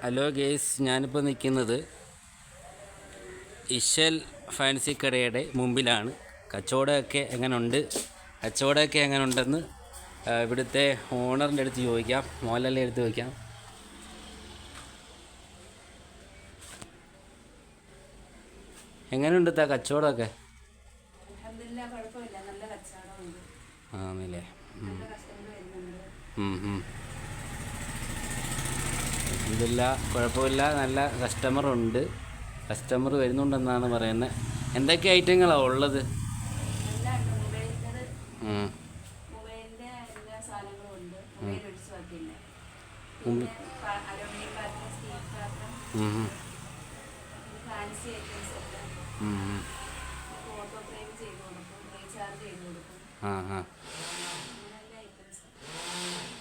Hello guys ഞാനിപ്പോൾ നിൽക്കുന്നത് Ishal fancy കടയുടെ മുമ്പിലാണ്. കച്ചവടമൊക്കെ എങ്ങനെയുണ്ട് കച്ചവടമൊക്കെ എങ്ങനെയുണ്ടെന്ന് ഉണ്ടെന്ന് ഇവിടുത്തെ ഓണറിന്റെ അടുത്ത് ചോദിക്കാം. മോഹൻലാലിന്റെ അടുത്ത് ചോദിക്കാം. എങ്ങനെയുണ്ട് താ കച്ചവടമൊക്കെ? ആണല്ലേ ഇതില്ല കുഴപ്പമില്ല. നല്ല കസ്റ്റമർ ഉണ്ട്. കസ്റ്റമർ വരുന്നുണ്ടെന്നാണ് പറയുന്നത് എന്തൊക്കെ ഐറ്റങ്ങളാണ് ഉള്ളത്?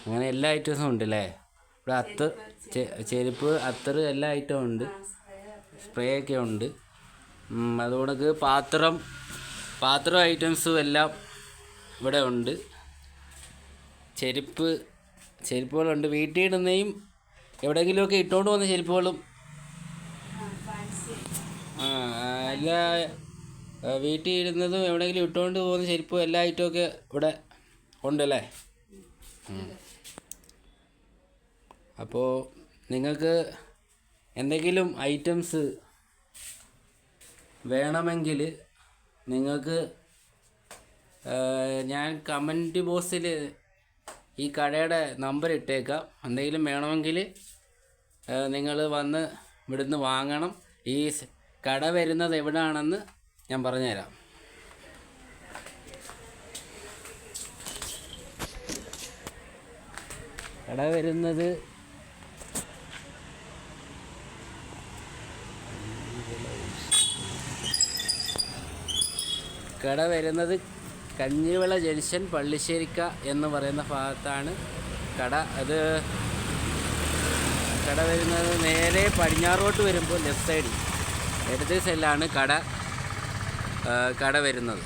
അങ്ങനെ എല്ലാ ഐറ്റംസും അങ്ങനെ ഇവിടെ അത്തർ ചെ- ചെരുപ്പ് അത്തർ എല്ലാ ഐറ്റവും ഉണ്ട്. സ്പ്രേ ഒക്കെ ഉണ്ട്. അതുകൊണ്ട് പാത്രം പാത്രം ഐറ്റംസും എല്ലാം ഇവിടെ ഉണ്ട്. ചെരുപ്പ് ചെരുപ്പുകളുണ്ട് വീട്ടിൽ ഇടുന്നതും എവിടെയെങ്കിലുമൊക്കെ ഇട്ടുകൊണ്ട് പോകുന്ന ചെരുപ്പുകളും. എല്ലാ വീട്ടിൽ ഇടുന്നതും എവിടെയെങ്കിലും ഇട്ടുകൊണ്ട് പോകുന്ന ചെരുപ്പും എല്ലാ ഐറ്റവും ഒക്കെ ഇവിടെ ഉണ്ടല്ലേ? അപ്പോൾ നിങ്ങൾക്ക് എന്തെങ്കിലും ഐറ്റംസ് വേണമെങ്കിൽ നിങ്ങൾക്ക് ഞാൻ കമന്റ് ബോക്സിൽ ഈ കടയുടെ നമ്പർ ഇട്ടേക്കാം. എന്തെങ്കിലും വേണമെങ്കിൽ നിങ്ങൾ വന്ന് ഇവിടുന്ന് വാങ്ങണം. ഈ കട വരുന്നത് എവിടെയാണെന്ന് ഞാൻ പറഞ്ഞുതരാം. കട വരുന്നത് കട വരുന്നത് കഞ്ഞിവിള ജംഗ്ഷൻ പള്ളിശ്ശേരിക്ക എന്ന് പറയുന്ന ഭാഗത്താണ് കട. അത് കട വരുന്നത് നേരെ പടിഞ്ഞാറോട്ട് വരുമ്പോൾ ലെഫ്റ്റ് സൈഡിൽ. ഇടത് സൈഡിലാണ് കട കട വരുന്നത്.